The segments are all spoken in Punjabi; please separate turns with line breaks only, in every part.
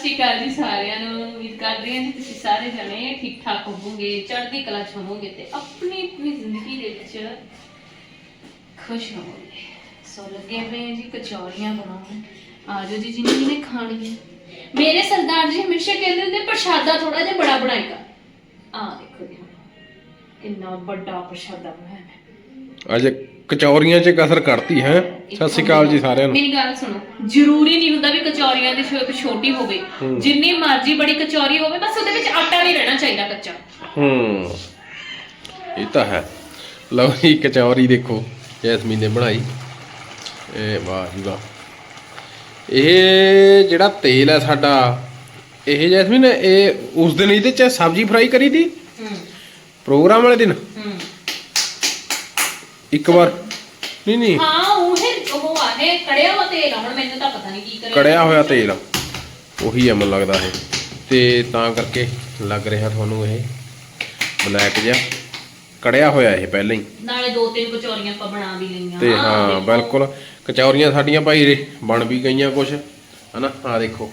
ਸਤਿ ਜੀ ਸਾਰਿਆਂ ਨੂੰ, ਉਮੀਦ ਕਰਦੇ ਹਾਂ ਕਿ ਤੁਸੀਂ ਸਾਰੇ ਜਣੇ ਠੀਕ ਠਾਕ ਹੋਵੋਗੇ, ਚੜ੍ਹਦੀ ਕਲਾ ਚ ਹੋਵੋਗੇ ਤੇ ਆਪਣੀ ਆਪਣੀ ਜ਼ਿੰਦਗੀ ਦੇ ਵਿੱਚ ਖੁਸ਼ ਹੋਵੋਗੇ। ਸੋ ਲੱਗੇ ਪਏ ਹਾਂ ਜੀ ਕਚੌਰੀਆਂ ਬਣਾਉਣ। ਆਜੋ ਜੀ ਜਿਨ੍ਹਾਂ ਨੇ ਖਾਣੀਆਂ। ਮੇਰੇ ਸਰਦਾਰ ਜੀ ਹਮੇਸ਼ਾ ਕਹਿੰਦੇ ਹੁੰਦੇ, ਪ੍ਰਸ਼ਾਦਾ ਥੋੜਾ ਜਿਹਾ ਬੜਾ ਬਣਾਏਗਾ। ਆ ਦੇਖੋ ਜੀ ਕਿੰਨਾ ਵੱਡਾ ਪ੍ਰਸ਼ਾਦਾ ਬਣਾਇਆ ਮੈਂ।
ਅੱਜ ਕਚੌਰੀਆਂ 'ਚ ਕਸਰ ਕੱਢਤੀ ਹੈ। ਸਤਿ ਸ਼੍ਰੀ ਅਕਾਲ ਜੀ ਸਾਰਿਆਂ ਨੂੰ।
ਮੇਰੀ ਗੱਲ ਸੁਣੋ। ਜ਼ਰੂਰੀ ਨਹੀਂ ਹੁੰਦਾ ਵੀ ਕਚੌਰੀਆਂ ਦੀ ਸ਼ੇਪ ਛੋਟੀ ਹੋਵੇ। ਜਿੰਨੀ ਮਰਜ਼ੀ ਬੜੀ ਕਚੌਰੀ ਹੋਵੇ ਬਸ ਉਹਦੇ ਵਿੱਚ ਆਟਾ ਨਹੀਂ ਰਹਿਣਾ ਚਾਹੀਦਾ ਕੱਚਾ।
ਹੂੰ। ਇਹ ਤਾਂ ਹੈ। ਲਓ ਜੀ ਕਚੌਰੀ ਦੇਖੋ ਜੈਸਮੀਨ ਨੇ ਬਣਾਈ। ਇਹ ਵਾਹ ਜੀ ਵਾਹ ਇਹ ਜਿਹੜਾ ਤੇਲ ਹੈ ਸਾਡਾ ਇਹ ਜੈਸਮੀਨ ਇਹ ਉਸ ਦਿਨ ਇਹਦੇ 'ਚ ਸਬਜ਼ੀ ਫਰਾਈ ਕਰੀ ਦੀ?
ਹੂੰ।
ਪ੍ਰੋਗਰਾਮ ਵਾਲੇ ਦਿਨ?
ਹੂੰ।
ਇੱਕ ਵਾਰ। ਨਹੀਂ ਨਹੀਂ।
ਹਾਂ ਉਹ ਹੈ ਉਹ ਆਨੇ ਕੜਿਆ ਵਾ ਤੇਲ ਆ, ਹੁਣ ਮੈਨੂੰ ਤਾਂ ਪਤਾ ਨਹੀਂ ਕੀ ਕਰਿਆ।
ਕੜਿਆ ਹੋਇਆ ਤੇਲ। ਉਹੀ ਮੈਨੂੰ ਲੱਗਦਾ ਇਹ। ਤੇ ਤਾਂ ਕਰਕੇ ਲੱਗ ਰਿਹਾ ਤੁਹਾਨੂੰ ਇਹ ਬਲੈਕ ਜਿਹਾ। ਕੜਿਆ ਹੋਇਆ ਇਹ ਪਹਿਲਾਂ ਹੀ।
ਨਾਲੇ ਦੋ ਤਿੰਨ ਕਚੌਰੀਆਂ ਆਪਾਂ ਬਣਾ ਵੀ ਲਈਆਂ।
ਤੇ ਹਾਂ
ਦੇਖੋ।
ਬਿਲਕੁਲ। ਕਚੌਰੀਆਂ ਸਾਡੀਆਂ ਭਾਈ ਰੇ ਬਣ ਵੀ ਗਈਆਂ ਕੁਛ। ਹਨਾ ਆ ਦੇਖੋ।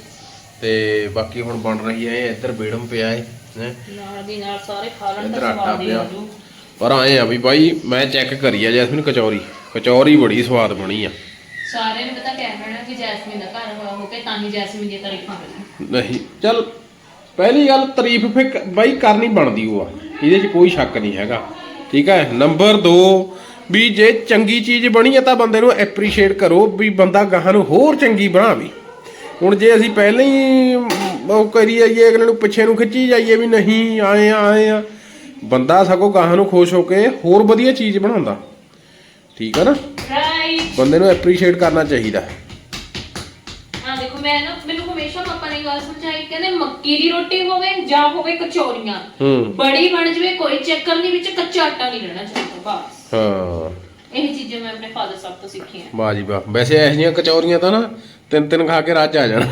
ਤੇ ਬਾਕੀ ਹੁਣ ਬਣ ਰਹੀ ਹੈ ਇਹ ਇੱਧਰ ਬੇੜਮ ਪਿਆ ਹੈ ਹੈਂ।
ਨਾਲ ਦੀ ਨਾਲ ਸਾਰੇ ਖਾ ਲੈਣ
ਇੱਧਰ
ਤਾਂ
ਆਟਾ
ਸਵਾਦ ਹੀ
ਪਿਆ।
ਆ ਜੂ।
ਪਰ ਆਏ ਆ ਵੀ ਭਾਈ ਮੈਂ ਚੈੱਕ ਕਰੀ ਆ ਜੈਸਮੀਨ ਕਚੌਰੀ। ਕਚੌਰੀ ਬੜੀ ਸਵਾਦ ਬਣੀ ਆ।
ਸਾਰਿਆਂ ਨੂੰ ਪਤਾ ਕਹਿ ਰਹਿਣਾ ਕਿ ਜੈਸਮੀਨ ਦਾ ਘਰ ਹੋ ਕੇ ਤਾਂ ਹੀ ਜੈਸਮੀਨ ਦੀ ਤਾਰੀਫਾਂ ਕਰਨੀ
ਨਹੀਂ ਚਲ ਪਹਿਲੀ ਗੱਲ ਤਾਰੀਫ ਕ- ਬਾਈ ਕਰਨੀ ਬਣਦੀ ਉਹ ਆ। ਇਹਦੇ 'ਚ ਕੋਈ ਸ਼ੱਕ ਨਹੀਂ ਹੈਗਾ। ਠੀਕ ਹੈ? ਨੰਬਰ 2 ਵੀ ਜੇ ਚੰਗੀ ਚੀਜ਼ ਬਣੀ ਆ ਤਾਂ ਬੰਦੇ ਨੂੰ ਐਪਰੀਸ਼ੀਏਟ ਕਰੋ ਵੀ ਬੰਦਾ ਗਾਹਾਂ ਨੂੰ ਹੋਰ ਚੰਗੀ ਬਣਾਵੇ। ਹੁਣ ਜੇ ਅਸੀਂ ਪਹਿਲਾਂ ਹੀ ਉਹ ਕਰੀ ਜਾਈਏ ਅਗਲੇ ਨੂੰ ਪਿੱਛੇ ਨੂੰ ਖਿੱਚੀ ਜਾਈਏ ਵੀ ਨਹੀਂ ਆਏ ਆ ਆਏ ਆ। ਬੰਦਾ ਸਗੋਂ ਗਾਹਾਂ ਨੂੰ ਖੁਸ਼ ਹੋ ਕੇ ਹੋਰ ਵਧੀਆ ਚੀਜ਼ ਬਣਾਉਂਦਾ। ਠੀਕ ਆ ਨਾ?
ਰਾਈਟ
ਬੰਦੇ ਨੂੰ ਐਪਰੀਸ਼ੀਏਟ ਕਰਨਾ ਚਾਹੀਦਾ।
ਆ ਦੇਖੋ ਮੈਂ ਨਾ ਮੈਨੂੰ ਹਮੇਸ਼ਾ ਪਾਪਾ ਨੇ ਗੱਲ ਸਮਝਾਈ ਕਹਿੰਦੇ ਮੱਕੀ ਦੀ ਰੋਟੀ ਹੋਵੇ ਜਾਂ ਹੋਵੇ ਕਚੌਰੀਆਂ
ਹੂੰ।
ਬੜੀ ਬਣ ਜਵੇ ਕੋਈ ਚੱਕਰ ਨਹੀਂ ਵਿੱਚ ਕੱਚਾ ਆਟਾ ਨਹੀਂ ਰਹਿਣਾ ਚਾਹੀਦਾ ਬਸ।
ਹਾਂ।
ਇਹ ਚੀਜ਼ਾਂ ਮੈਂ ਆਪਣੇ ਫਾਦਰ ਸਾਹਿਬ ਤੋਂ ਸਿੱਖੀਆਂ।
ਵਾਹ ਜੀ ਵਾਹ। ਵੈਸੇ ਇਹੋ ਜਿਹੀਆਂ ਕਚੌਰੀਆਂ ਤਾਂ ਨਾ ਤਿੰਨ ਤਿੰਨ ਖਾ ਕੇ ਰੱਜ ਆ ਜਾਣਾ।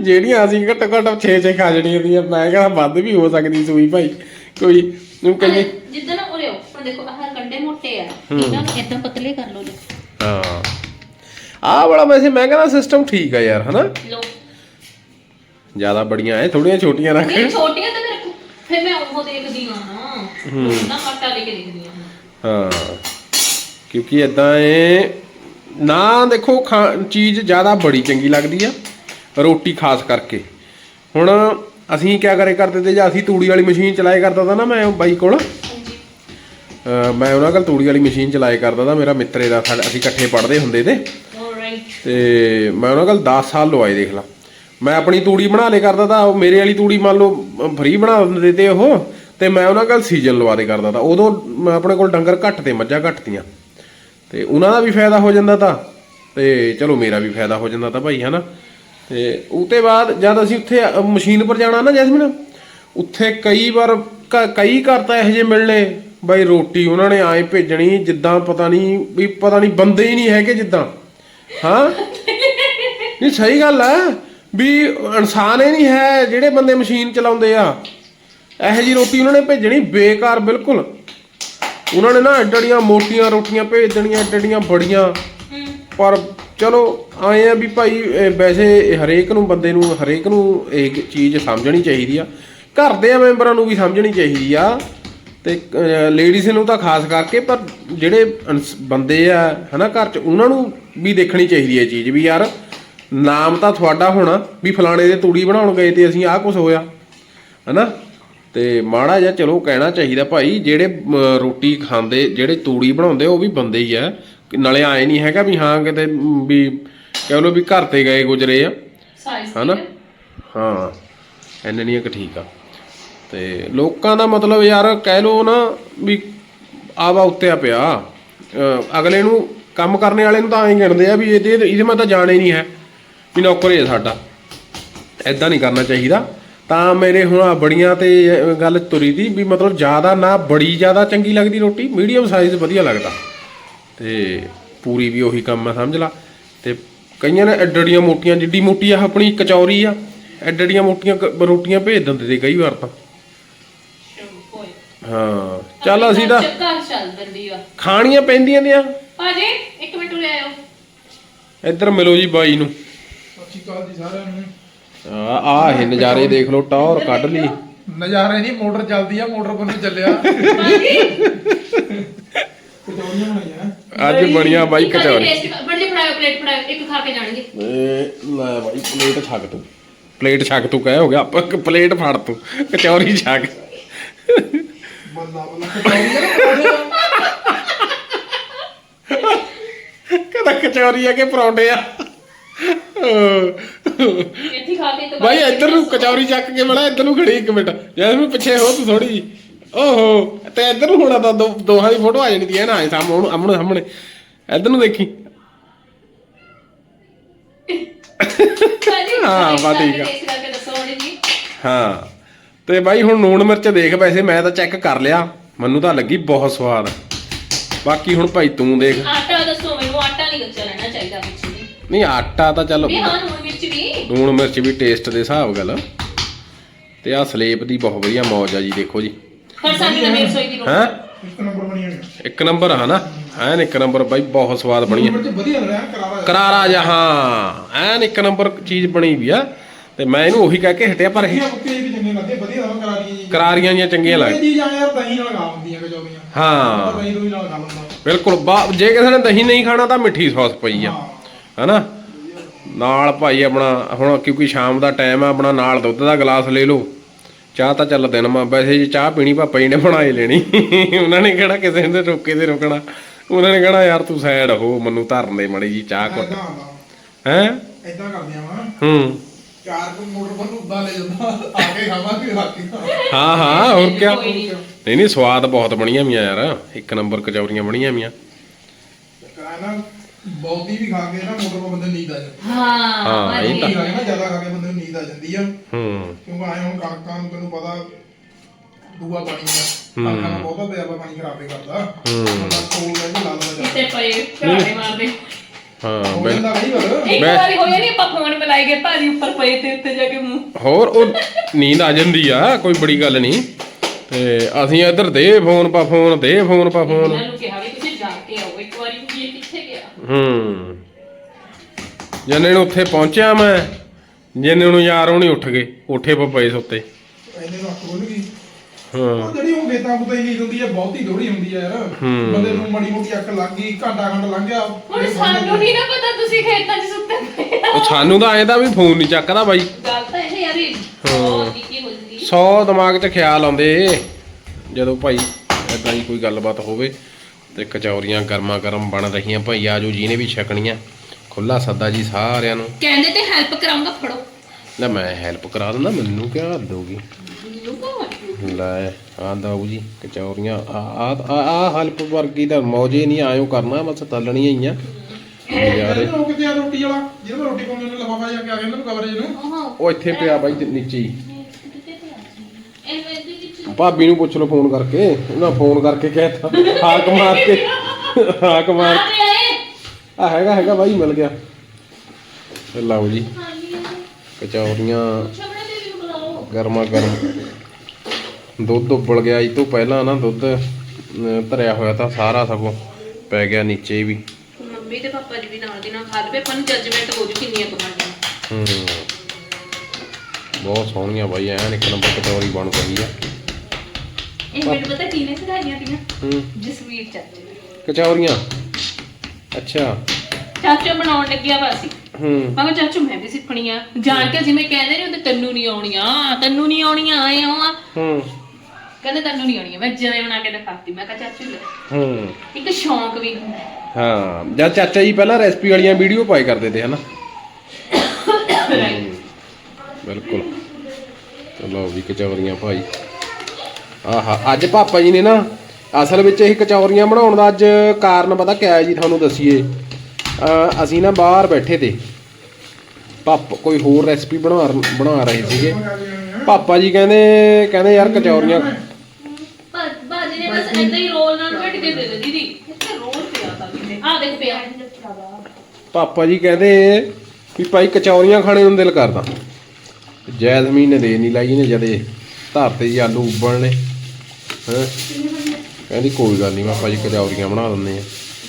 ਜਿਹੜੀਆਂ ਅਸੀਂ ਘੱਟੋ ਘੱਟ 6-6 ਖਾ ਜਣੀਆਂ ਦੀਆਂ ਮੈਂ ਕਹਿੰਦਾ ਵੱਧ ਵੀ ਹੋ ਸਕਦੀ ਸੂਈ ਭਾਈ। ਕੋਈ ਨੂੰ ਕਹੀਏ
ਜਿੱਦਾਂ ਨਾ ਉਰੇ ਹੁਣ ਦੇਖੋ ਆਹ ਕੰਡੇ ਮੋਟੇ ਆ। ਇਹਨਾਂ ਨੂੰ ਇਦਾਂ ਪਤਲੇ ਕਰ ਲਓ ਜੀ
ਹਾਂ। ਆਹ ਵਾਲਾ ਵੈਸੇ ਮੈਂ ਕਹਿੰਦਾ ਸਿਸਟਮ ਠੀਕ ਆ ਯਾਰ ਹਨਾ?
ਲੋ
ਜ਼ਿਆਦਾ ਬੜੀਆਂ ਐ ਥੋੜੀਆਂ ਛੋਟੀਆਂ ਰੱਖ।
ਛੋਟੀਆਂ ਤੇ ਮੇਰੇ ਫਿਰ ਮੈਂ ਉਹ ਦੇਖਦੀ ਹਾਂ। ਨਾ ਨਾ ਆਟਾ ਲੈ ਕੇ ਦੇਖਦੀ ਹਾਂ।
ਹਾਂ। ਕਿਉਂਕਿ ਇਦਾਂ ਇਹ ਨਾ ਦੇਖੋ ਚੀਜ਼ ਜ਼ਿਆਦਾ ਬੜੀ ਚੰਗੀ ਲੱਗਦੀ ਆ ਰੋਟੀ ਖਾਸ ਕਰਕੇ। ਹੁਣ ਅਸੀਂ ਕਿਆ ਕਰੇ ਕਰਦੇ ਤੇ ਜਾਂ ਅਸੀਂ ਤੂੜੀ ਵਾਲੀ ਮਸ਼ੀਨ ਚਲਾਏ ਕਰਦਾ ਤਾ ਨਾ ਮੈਂ ਉਹ ਬਾਈ ਕੋਲ। ਅਹ ਮੈਂ ਉਹਨਾਂ ਕੋਲ ਤੂੜੀ ਵਾਲੀ ਮਸ਼ੀਨ ਚਲਾਏ ਕਰਦਾ ਤਾ ਮੇਰਾ ਮਿੱਤਰ ਇਹਦਾ ਸਾਡਾ ਅਸੀਂ ਇਕੱਠੇ ਪੜ੍ਹਦੇ ਹੁੰਦੇ ਤੇ। ਤੇ ਮੈਂ ਉਹਨਾਂ ਕੋਲ 10 ਸਾਲ ਲਵਾਏ ਦੇਖ ਲਾ। ਮੈਂ ਆਪਣੀ ਤੂੜੀ ਬਣਾ ਲੇ ਕਰਦਾ ਤਾ ਉਹ ਮੇਰੇ ਵਾਲੀ ਤੂੜੀ ਮੰਨ ਲਓ ਫ੍ਰੀ ਬਣਾ ਦਿੰਦੇ ਤੇ ਉਹ ਤੇ ਮੈਂ ਉਹਨਾਂ ਕੋਲ ਸੀਜ਼ਨ ਲਵਾ ਦੇ ਕਰਦਾ ਤਾ। ਉਦੋਂ ਮੈਂ ਆਪਣੇ ਕੋਲ ਡੰਗਰ ਘੱਟ ਤੇ ਮੱਝਾਂ ਘੱਟ ਤੀਆਂ ਤੇ ਉਹਨਾਂ ਦਾ ਵੀ ਫਾਇਦਾ ਹੋ ਜਾਂਦਾ ਤਾ। ਤੇ ਚਲੋ ਮੇਰਾ ਵੀ ਫਾਇਦਾ ਹੋ ਜਾਂਦਾ ਤਾ ਭਾਈ ਹਨਾ? ਤੇ ਉਤੇ ਬਾਅਦ ਜਦ ਅਸੀਂ ਉੱਥੇ ਮਸ਼ੀਨ ਪਰ ਜਾਣਾ ਨਾ ਜੈਸਮੀਨ ਉੱਥੇ ਕਈ ਵਾਰ ਕਈ ਘਰ ਤਾਂ ਇਹੋ ਜਿਹੇ ਮਿਲਣੇ ਬਈ ਰੋਟੀ ਉਹਨਾਂ ਨੇ ਆਏ ਭੇਜਣੀ ਜਿੱਦਾਂ ਪਤਾ ਨਹੀਂ ਵੀ ਪਤਾ ਨਹੀਂ ਬੰਦੇ ਹੀ ਨਹੀਂ ਹੈਗੇ ਜਿੱਦਾਂ। ਹਾਂ? ਨਹੀਂ ਸਹੀ ਗੱਲ ਹੈ ਵੀ ਇਨਸਾਨ ਹੀ ਨਹੀਂ ਹੈ ਜਿਹੜੇ ਬੰਦੇ ਮਸ਼ੀਨ ਚਲਾਉਂਦੇ ਆ। ਇਹੋ ਜੀ ਰੋਟੀ ਉਹਨਾਂ ਨੇ ਭੇਜਣੀ ਬੇਕਾਰ ਬਿਲਕੁਲ। ਉਹਨਾਂ ਨੇ ਨਾ ਐਡੜੀਆਂ ਮੋਟੀਆਂ ਰੋਟੀਆਂ ਭੇਜ ਦੇਣੀਆਂ ਐਡੜੀਆਂ ਬੜੀਆਂ। ਪਰ ਚਲੋ, ਆਏ ਆ ਵੀ ਭਾਈ ਵੈਸੇ ਹਰੇਕ ਨੂੰ, ਬੰਦੇ ਨੂੰ, ਹਰੇਕ ਨੂੰ ਇੱਕ ਚੀਜ਼ ਸਮਝਣੀ ਚਾਹੀਦੀ ਆ। ਘਰ ਦੇ ਮੈਂਬਰਾਂ ਨੂੰ ਵੀ ਸਮਝਣੀ ਚਾਹੀਦੀ ਆ। ਤੇ ਲੇਡੀਜ਼ ਨੂੰ ਤਾਂ ਖਾਸ ਕਰਕੇ, ਪਰ ਜਿਹੜੇ ਅਨਸ- ਬੰਦੇ ਆ, ਹਨਾ, ਘਰ 'ਚ, ਉਹਨਾਂ ਨੂੰ ਵੀ ਦੇਖਣੀ ਚਾਹੀਦੀ ਹੈ ਚੀਜ਼ ਵੀ, ਯਾਰ, ਨਾਮ ਤਾਂ ਤੁਹਾਡਾ ਹੋਣਾ, ਵੀ ਫਲਾਣੇ ਦੇ ਤੂੜੀ ਬਣਾਉਣ ਗਏ ਤੇ ਅਸੀਂ ਆਹ ਕੁਝ ਹੋਇਆ, ਹਨਾ? ਤੇ ਮਾੜਾ ਜਿਹਾ, ਚਲੋ, ਕਹਿਣਾ ਚਾਹੀਦਾ ਭਾਈ, ਜਿਹੜੇ ਰੋਟੀ ਖਾਂਦੇ, ਜਿਹੜੇ ਤੂੜੀ ਬਣਾਉਂਦੇ, ਉਹ ਵੀ ਬੰਦੇ ਹੀ ਆ। ਨਾਲੇ ਆਏ ਨਹੀਂ ਹੈਗਾ ਵੀ ਹਾਂ ਕਿਤੇ ਵੀ ਕਹਿ ਲਓ ਵੀ ਘਰ ਤੇ ਗਏ ਗੁਜਰੇ ਆ। ਹਨਾ? ਹਾਂ ਇੰਨੇ ਨਹੀਂ ਕਿ ਠੀਕ ਆ। ਤੇ ਲੋਕਾਂ ਦਾ ਮਤਲਬ ਯਾਰ ਕਹਿ ਲਓ ਨਾ ਵੀ ਆਵਾ ਉੱਤੇ ਆ ਪਿਆ ਅਗਲੇ ਨੂੰ ਕੰਮ ਕਰਨੇ ਵਾਲੇ ਨੂੰ ਤਾਂ ਐਂ ਗਿਣਦੇ ਆ ਵੀ ਇਹਦੇ ਇਹਦੇ ਮੈਂ ਤਾਂ ਜਾਣਾ ਨਹੀਂ ਹੈ ਵੀ ਨੌਕਰ ਹੀ ਸਾਡਾ। ਐਦਾਂ ਨਹੀਂ ਕਰਨਾ ਚਾਹੀਦਾ। ਤਾਂ ਮੇਰੇ ਹੁਣ ਆਹ ਬੜੀਆਂ ਤੇ ਗੱਲ ਤੁਰੀ ਦੀ ਵੀ ਮਤਲਬ ਜ਼ਿਆਦਾ ਨਾ ਬੜੀ ਜ਼ਿਆਦਾ ਚੰਗੀ ਲੱਗਦੀ ਰੋਟੀ ਮੀਡੀਅਮ ਸਾਈਜ਼ ਵਧੀਆ ਲੱਗਦਾ। ਤੇ ਪੂਰੀ ਵੀ ਉਹੀ ਕੰਮ ਆ ਸਮਝ ਲਾ। ਤੇ ਕਈਆਂ ਨੇ ਐਡੜੀਆਂ ਮੋਟੀਆਂ ਜਿੱਡੀ ਮੋਟੀ ਆ ਆਪਣੀ ਕਚੌਰੀ ਆ ਐਡੜੀਆਂ ਮੋਟੀਆਂ ਰੋਟੀਆਂ ਭੇਜ ਦਿੰਦੇ ਤੇ ਕਈ ਵਾਰ ਤਾਂ। ਹਾਂ ਚੱਲ ਅਸੀਂ ਤਾਂ
ਚੱਕਾ ਚੱਲ ਦਿੰਦੀ ਆ।
ਖਾਣੀਆਂ ਪੈਂਦੀਆਂ ਦੀਆਂ
ਭਾਜੀ ਇੱਕ ਮਿੰਟ ਉਰੇ ਆਇਓ।
ਇੱਧਰ ਮਿਲੋ ਜੀ ਬਾਈ ਨੂੰ।
ਸਾਰਿਆਂ ਨੂੰ।
ਆ ਆ ਇਹ ਨਜ਼ਾਰੇ ਦੇਖ ਲਓ ਟੌਰ ਕੱਢ ਲਈ।
ਨਜ਼ਾਰੇ ਨਹੀਂ ਮੋਟਰ ਚੱਲਦੀ ਆ ਮੋਟਰ ਬੰਨੂ ਚੱਲਿਆ। ਕਚੌਰੀਆਂ ਬਣਾਈਆਂ
ਅੱਜ ਬਣੀਆਂ ਬਾਈ ਕਚੌਰੀ।
ਬਣ ਜੇ ਫੜਾਓ ਪਲੇਟ ਫੜਾਓ ਇੱਕ ਖਾ ਕੇ ਜਾਣਗੇ।
ਇਹ ਲੈ ਬਾਈ ਪਲੇਟ ਛੱਕ ਤੂੰ। ਪਲੇਟ ਛੱਕ ਤੂੰ ਕਹਿ ਹੋ ਗਿਆ ਆਪਾਂ ਪਲੇਟ ਫੜ ਤੂੰ ਕਚੌਰੀ ਛੱਕ।
ਬੱਲਾ ਬੱਲਾ। ਆ।
ਕਦਾ ਕਚੌਰੀ ਆ ਕਿ ਪਰੌਂਠੇ ਆ।
ਇੱਥੇ ਖਾ ਕੇ ਤੋਂ
ਬਾਈ ਇੱਧਰ ਨੂੰ ਕਚੌਰੀ ਚੱਕ ਕੇ ਬੜਾ ਇੱਧਰ ਨੂੰ ਖੜੀ ਇੱਕ ਮਿੰਟ। ਜੈਸਮੀਨ ਪਿੱਛੇ ਹੋ ਤੂੰ ਥੋੜੀ ਓਹੋ ਤੇ ਇੱਧਰ ਨੂੰ ਹੋਣਾ ਤਾਂ ਦੋ- ਦੋਹਾਂ ਦੀ ਫੋਟੋ ਆ ਜਾਣੀ ਦੀ ਹੈ ਨਾ ਸਾਹਮਣੇ ਸਾਹਮਣੇ ਸਾਹਮਣੇ। ਇੱਧਰ ਨੂੰ ਦੇਖੀ। ਹਾਂ, ਬਸ ਠੀਕ ਆ।
ਟੇਸਟ ਕਰਕੇ ਦੱਸੋ ਹੁਣ ਜੀ।
ਹਾਂ। ਤੇ ਬਾਈ ਹੁਣ ਨੂਣ ਮਿਰਚ ਦੇਖ ਵੈਸੇ ਮੈਂ ਤਾਂ ਚੈੱਕ ਕਰ ਲਿਆ। ਮੈਨੂੰ ਤਾਂ ਲੱਗੀ ਬਹੁਤ ਸਵਾਦ। ਬਾਕੀ ਹੁਣ ਭਾਈ ਤੂੰ ਦੇਖ।
ਆਟਾ ਦੱਸੋ ਮੈਨੂੰ ਆਟਾ ਨਹੀਂ ਕੱਚਾ ਰਹਿਣਾ ਚਾਹੀਦਾ ਵਿੱਚ ਵੀ।
ਨਹੀਂ ਆਟਾ ਤਾਂ ਚੱਲ
ਵੀ ਹਾਂ ਹੁਣ ਵਿੱਚ ਵੀ।
ਲੂਣ ਮਿਰਚ ਵੀ ਟੇਸਟ ਦੇ ਹਿਸਾਬ ਗੱਲ ਤੇ ਆ ਸਲੇਪ ਦੀ ਬਹੁਤ ਵਧੀਆ ਮੌਜ ਆ ਜੀ ਦੇਖੋ ਜੀ।
ਸਾਡੀ ਦੀ ਰੋਟੀ
ਹੈਂ?
ਇੱਕ ਨੰਬਰ ਬਣੀ ਹੋਈ
ਇੱਕ ਨੰਬਰ ਆ ਨਾ ਐਨ ਇੱਕ ਨੰਬਰ ਬਾਈ ਬਹੁਤ ਸਵਾਦ ਬਣੀ
ਵਧੀਆ ਰਿਹਾ ਕਰਾਰਾ
ਕਰਾਰਾ ਜਿਹਾ ਹਾਂ। ਐਨ ਇੱਕ ਨੰਬਰ ਚੀਜ਼ ਬਣੀ ਵੀ ਆ। ਤੇ ਮੈਂ ਇਹਨੂੰ ਉਹੀ ਕਹਿ ਕੇ ਹਟਿਆ ਪਰ ਇਹ
ਵਧੀਆ ਬੁੱਕੇ ਵੀ ਚੰਗੇ ਲੱਗਦੇ ਵਧੀਆ ਦਵਾ ਕਰਾਰੀਆਂ ਜੀ
ਕਰਾਰੀਆਂ ਜੀਆਂ ਚੰਗੀਆਂ
ਇਹ
ਲੱਗਦੀਆਂ।
ਚੀਜ਼ ਆ ਯਾਰ ਦਹੀਂ ਨਾਲ ਖਾ ਹੁੰਦੀਆਂ ਕਚੌਰੀਆਂ
ਹਾਂ।
ਦਹੀਂ ਦੂਈ ਨਾਲ ਖਾ ਲੈਂਦਾ
ਬਿਲਕੁਲ ਬਾ- ਜੇ ਕਿਸੇ ਨੇ ਦਹੀਂ ਨਹੀਂ ਖਾਣਾ ਤਾਂ ਮਿੱਠੀ ਸੌਸ ਪਈ ਆ।
ਹਾਂ।
ਹਨਾ? ਨਾਲ ਭਾਈ ਆਪਣਾ ਹੁਣ ਕਿਉਂਕਿ ਸ਼ਾਮ ਦਾ ਟਾਈਮ ਆ ਆਪਣਾ ਨਾਲ ਦੁੱਧ ਦਾ ਗਲਾਸ ਲੈ ਲਓ। ਚਾਹ ਤਾਂ ਚੱਲ ਦਿਨ ਮਾ ਵੈਸੇ ਜੇ ਚਾਹ ਪੀਣੀ ਪਾਪਾ ਜੀ ਨੇ ਬਣਾਈ ਲੈਣੀ। ਉਹਨਾਂ ਨੇ ਕਿਹੜਾ ਕਿਸੇ ਦੇ ਰੋਕੇ ਤੇ ਰੁਕਣਾ। ਉਹਨਾਂ ਨੇ ਕਹਿਣਾ ਯਾਰ ਤੂੰ ਸਾਈਡ ਹੋ ਮੈਨੂੰ ਧਰਨ ਦੇ ਮੜੀ ਜੀ ਚਾਹ ਘੁੱਟ। ਹੈ?
ਐਦਾਂ ਕਰਦੇ ਆ ਵਾ
ਹੂੰ।
ਚਾਰ ਕੁ ਮੋਟਰ ਬੰਨੂ ਉਦਾਂ ਲੈ ਜਾਂਦਾ ਆ ਕੇ ਖਾਵਾਂਗੇ ਰਾਤੀ
ਹਾਂ ਹਾਂ ਹੋਰ
ਨੀ।
ਨਹੀਂ। ਨਹੀਂ ਸਵਾਦ ਬਹੁਤ ਬਣੀਆਂ ਮੀਆਂ ਯਾਰ। ਇੱਕ ਨੰਬਰ ਕਚੌਰੀਆਂ ਬਣੀਆਂ ਮੀਆਂ
ਕਰਾਣਾ ਬਹੁਤੀ ਵੀ ਖਾ ਕੇ ਨਾ ਮੋਟਰ ਬੰਦੇ ਨੂੰ ਨੀਂਦ ਆ ਜਾਂਦੀ
ਹਾਂ
ਹਾਂ, ਇਹ
ਭਾਜੀ।
ਬਹੁਤੀ ਖਾ ਕੇ ਨਾ ਜ਼ਿਆਦਾ ਖਾ ਕੇ ਬੰਦੇ ਨੂੰ ਨੀਂਦ ਆ ਜਾਂਦੀ ਆ।
ਹੂੰ।
ਕਿਉਂਕਿ ਆਏ ਹੁਣ ਕਣਕਾਂ ਨੂੰ ਤੈਨੂੰ ਪਤਾ ਦੂਆ ਪਾਣੀ ਦਾ
ਹੂੰ।
ਕਣਕਾਂ ਨੂੰ ਬਹੁਤਾ ਪਾਣੀ ਖਰਾਬੇ ਕਰਦਾ।
ਹੂੰ।
ਬੰਦਾ ਕੋਲ ਲੈ ਕੇ ਲਾ
ਕਿਤੇ ਪਏ ਘਾੜੇ ਮਾਰਦੇ।
ਹਾਂ
ਹੋ
ਬਿਲ-
ਜਾਂਦਾ ਕਈ ਵਾਰ
ਇੱਕ
ਮੈਂ-
ਵਾਰੀ ਹੋਇਆ ਨਹੀਂ ਆਪਾਂ ਫੋਨ ਮਿਲਾਏ ਗਏ ਭਾਜੀ ਉੱਪਰ ਪਏ ਤੇ ਉੱਤੇ ਜਾ ਕੇ ਮੂੰਹ।
ਹੋਰ ਉਹ ਨੀਂਦ ਆ ਜਾਂਦੀ ਆ ਕੋਈ ਬੜੀ ਗੱਲ ਨਹੀਂ। ਤੇ ਅਸੀਂ ਇੱਧਰ ਦੇ ਫੋਨ ਪਾ ਫੋਨ ਦੇ ਫੋਨ ਪਾ ਫੋਨ।
ਇਹਨਾਂ ਨੂੰ ਕਿਹਾ ਵੀ
ਹੂੰ। ਜਨੇ ਨੂੰ ਉੱਥੇ ਪਹੁੰਚਿਆ ਮੈਂ ਜਨੇ ਨੂੰ ਯਾਰ ਉਹ ਨਹੀਂ ਉੱਠ ਗਏ ਉੱਠੇ ਪਏ ਸੁੱਤੇ।
ਇਹਨੇ ਨੂੰ ਅੱਖ ਖੁੱਲ ਗਈ।
ਹਾਂ।
ਉਹ ਜਿਹੜੀ ਉਹ ਬੇਤਾਂ ਬੁਤਾਂ ਹੀ ਹੁੰਦੀ ਹੈ ਬਹੁਤੀ ਥੋੜੀ ਹੁੰਦੀ ਹੈ ਯਾਰ।
ਹੂੰ।
ਬੰਦੇ ਨੂੰ ਮੜੀ ਮੋਟੀ ਅੱਖ ਲੱਗ ਗਈ ਘੰਟਾ ਘੰਟਾ ਲੰਘ ਗਿਆ।
ਹੁਣ ਸਾਨੂੰ ਨਹੀਂ ਨਾ ਪਤਾ ਤੁਸੀਂ ਖੇਤਾਂ 'ਚ ਸੁੱਤੇ ਪਏ
ਉਹ ਸਾਨੂੰ ਤਾਂ ਐਂ ਤਾਂ ਵੀ ਫੋਨ ਨਹੀਂ ਚੱਕਦਾ ਬਾਈ।
ਗੱਲ ਤਾਂ ਇਹ ਯਾਰ ਇਹ ਬਹੁਤ ਨਿੱਕੀ ਹੋ ਜਾਂਦੀ
100 ਦਿਮਾਗ 'ਚ ਖਿਆਲ ਆਉਂਦੇ। ਜਦੋਂ ਭਾਈ ਐਦਾਂ ਦੀ ਕੋਈ ਗੱਲਬਾਤ ਹੋਵੇ ਤੇ ਕਚੌਰੀਆਂ ਗਰਮਾ ਗਰਮ ਬਣ ਰਹੀਆਂ। ਭਾਈ ਆਜੋ ਜਿਹਨੇ ਵੀ ਛਕਣੀਆਂ। ਖੁੱਲਾ ਸੱਦਾ ਜੀ ਸਾਰਿਆਂ ਨੂੰ।
ਕਹਿੰਦੇ ਤੇ ਹੈਲਪ ਕਰਾਉਂਗਾ ਫੜੋ।
ਲੈ ਮੈਂ ਹੈਲਪ ਕਰਾ ਦਿੰਦਾ ਮੈਨੂੰ ਕਿਆ ਦੋਗੀ ਲੈ ਆ ਦਊ ਜੀ ਕਚੌਰੀਆਂ ਆ ਆ ਆ ਹੈਲਪ ਵਰਗੀ ਤਾਂ ਮੌਜੇ ਨਹੀਂ ਆਇਓ ਕਰਨਾ ਬਸ ਤਲਣੀਆਂ ਹੀ ਆ। ਯਾਰੇ
ਰੋਟੀ ਵਾਲਾ ਕੋਲ ਰੋਟੀ ਪਾਉਂਦੇ ਨੇ ਲਫਾਫਾ ਜਾ ਕੇ ਆ ਗਿਆ ਇਹਨਾਂ ਕਵਰੇਜ ਨੂੰ
ਉਹ ਇੱਥੇ ਪਿਆ ਬਾਈ ਤੇ ਨੀਚੇ ਹੀ। ਭਾਬੀ ਨੂੰ ਪੁੱਛ ਲਓ ਫੋਨ ਕਰਕੇ ਉਹਨਾਂ ਫੋਨ ਕਰਕੇ ਕਹਿਤਾ ਹਾਕ ਮਾਰ ਕੇ ਹਾਕ ਮਾਰ ਆ ਹੈਗਾ ਹੈਗਾ ਬਾਈ ਮਿਲ ਗਿਆ। ਤੇ ਲਓ ਜੀ ਕਚੌਰੀਆਂ ਗਰਮਾ ਗਰਮ। ਦੁੱਧ ਉਬਲ ਗਿਆ ਇਹ ਤੋਂ ਪਹਿਲਾਂ ਨਾ ਦੁੱਧ ਧਰਿਆ ਹੋਇਆ ਤਾਂ ਸਾਰਾ ਸਗੋਂ ਪੈ ਗਿਆ ਨੀਚੇ ਵੀ।
ਮੰਮੀ ਤੇ ਪਾਪਾ ਜੀ ਵੀ ਨਾਲ ਦੀ ਨਾਲ ਖਾ ਲਵੇ ਪਰ ਜੱਜਮੈਂਟ ਹੋ ਜੂ ਕਿੰਨੀਆਂ ਕਮਾਣੀਆਂ
ਹੂੰ। ਬਹੁਤ ਸੋਹਣੀਆਂ ਬਾਈ ਐਨ ਇੱਕ ਨੰਬਰ ਕਚੌਰੀ ਬਣ ਰਹੀ ਆ।
ਇਹ ਮੈਨੂੰ ਪਤਾ ਕਿਹਨੇ ਸਿਖਾਈਆਂ ਤੀਆਂ?
ਹੂੰ।
ਜਸਵੀਰ ਚਾਚੇ ਨੇ।
ਕਚੌਰੀਆਂ। ਅੱਛਾ।
ਚਾਚਾ ਬਣਾਉਣ ਲੱਗਿਆ ਵਾ ਸੀ
ਹੂੰ।
ਮੈਂ ਕਿਹਾ ਚਾਚੂ ਮੈਂ ਵੀ ਸਿੱਖਣੀ ਆ ਜਾਣ ਕੇ ਜਿਵੇਂ ਕਹਿੰਦੇ ਨੇ ਉਹ ਤੈਨੂੰ ਨਹੀਂ ਆਉਣੀਆਂ। ਤੈਨੂੰ ਨਹੀਂ ਆਉਣੀਆਂ ਆਏ ਆ।
ਹੂੰ।
ਕਹਿੰਦੇ ਤੈਨੂੰ ਨਹੀਂ ਆਉਣੀਆਂ। ਮੈਂ ਜਿਵੇਂ ਬਣਾ ਕੇ ਦਿਖਾਤੀ। ਮੈਂ ਕਿਹਾ ਚਾਚੂ ਲੈ।
ਹੂੰ।
ਇੱਕ ਸ਼ੌਂਕ ਵੀ ਹੁੰਦਾ ਹੈ।
ਹਾਂ। ਜਦ ਚਾਚਾ ਜੀ ਪਹਿਲਾਂ ਰੈਸਪੀ ਵਾਲੀਆਂ ਵੀਡੀਓ ਪਾਏ ਕਰਦੇ ਤੇ ਹਨਾ. ਬਿਲਕੁਲ। ਚਲੋ ਵੀ ਕਚੌਰੀਆਂ ਭਾਈ ਆਹਾ ਅੱਜ ਪਾਪਾ ਜੀ ਨੇ ਨਾ ਅਸਲ ਵਿੱਚ ਇਹ ਕਚੌਰੀਆਂ ਬਣਾਉਣ ਦਾ ਅੱਜ ਕਾਰਨ ਪਤਾ ਕਿਆ ਹੈ ਜੀ ਤੁਹਾਨੂੰ ਦੱਸੀਏ। ਅਸੀਂ ਨਾ ਬਾਹਰ ਬੈਠੇ ਤੇ ਪਾਪ ਕੋਈ ਹੋਰ ਰੈਸਪੀ ਬਣਾ ਬਣਾ ਰਹੇ ਸੀਗੇ। ਪਾਪਾ ਜੀ ਕਹਿੰਦੇ ਕਹਿੰਦੇ ਯਾਰ ਕਚੌਰੀਆਂ
ਭਾਜੀ ਨੇ ਬਸ ਏਦਾਂ ਹੀ ਰੋਲ ਨਾਲ ਕੱਟ ਕੇ ਦੇ ਦੇ ਦੀਦੀ ਇੱਥੇ ਰੋਲ ਪਿਆ ਤਾਂ ਵੀ ਆ ਦੇਖ ਪਿਆ।
ਪਾਪਾ ਜੀ ਕਹਿੰਦੇ ਵੀ ਭਾਈ ਕਚੌਰੀਆਂ ਖਾਣੇ ਨੂੰ ਦਿਲ ਕਰਦਾ। ਜੈਸਮੀਨ ਨੇ ਦੇ ਨਹੀਂ ਲਾਈ ਨੇ ਜਦੇ ਧਰਤੇ ਜੀ ਆਲੂ ਉਬਲਣੇ। ਹੈ? ਕਹਿੰਦੀ ਕੋਈ ਗੱਲ ਨਹੀਂ ਪਾਪਾ ਜੀ ਕਚੌਰੀਆਂ ਬਣਾ ਦਿੰਦੇ ਆ।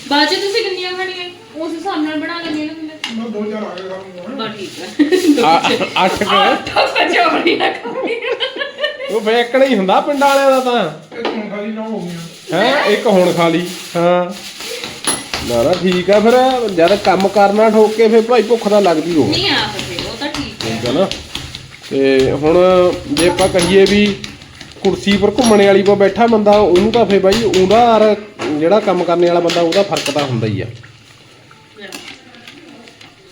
ਬਾਅਦ ਚ ਤੁਸੀਂ ਕਿੰਨੀਆਂ ਖਾਣੀਆਂ? ਉਸ ਹਿਸਾਬ ਨਾਲ ਬਣਾ ਲੈਣੀਆਂ ਨਾ
ਮੈਂ ਦੋ ਚਾਰ ਆ ਗਏ ਕੰਮ
ਬਸ ਠੀਕ ਹੈ
ਆ- ਅੱਠ ਕੁ।
ਆਟਾ ਕਚੌੜੀ ਨਾ ਖਾਣੀ
ਉਹ ਫੇਕਣਾ ਹੀ ਹੁੰਦਾ ਪਿੰਡ ਵਾਲਿਆਂ ਦਾ ਤਾਂ।
ਹੁਣ ਖਾਲੀ ਨਾ ਹੋ ਗਈਆਂ।
ਹੈ? ਇੱਕ ਹੁਣ ਖਾ ਲਈ ਹਾਂ। ਨਾ ਨਾ ਠੀਕ ਆ ਫਿਰ। ਜਦ ਕੰਮ ਕਰਨਾ ਠੋਕ ਕੇ ਫਿਰ ਭਾਈ ਭੁੱਖ ਤਾਂ ਲੱਗਦੀ ਹੋ
ਨਹੀਂ ਆ ਫਿਰ ਉਹ ਤਾਂ ਠੀਕ ਹੈ
ਠੀਕ ਆ ਨਾ? ਤੇ ਹੁਣ ਜੇ ਆਪਾਂ ਕਹੀਏ ਵੀ ਕੁਰਸੀ ਪਰ ਘੁੰਮਣੇ ਵਾਲੀ ਪਾ ਬੈਠਾ ਬੰਦਾ ਉਹਨੂੰ ਤਾਂ ਫੇ ਬਾਈ ਉਹਦਾ ਔਰ ਜਿਹੜਾ ਕੰਮ ਕਰਨੇ ਵਾਲਾ ਬੰਦਾ ਉਹਦਾ ਫ਼ਰਕ ਤਾਂ ਹੁੰਦਾ ਹੀ ਆ।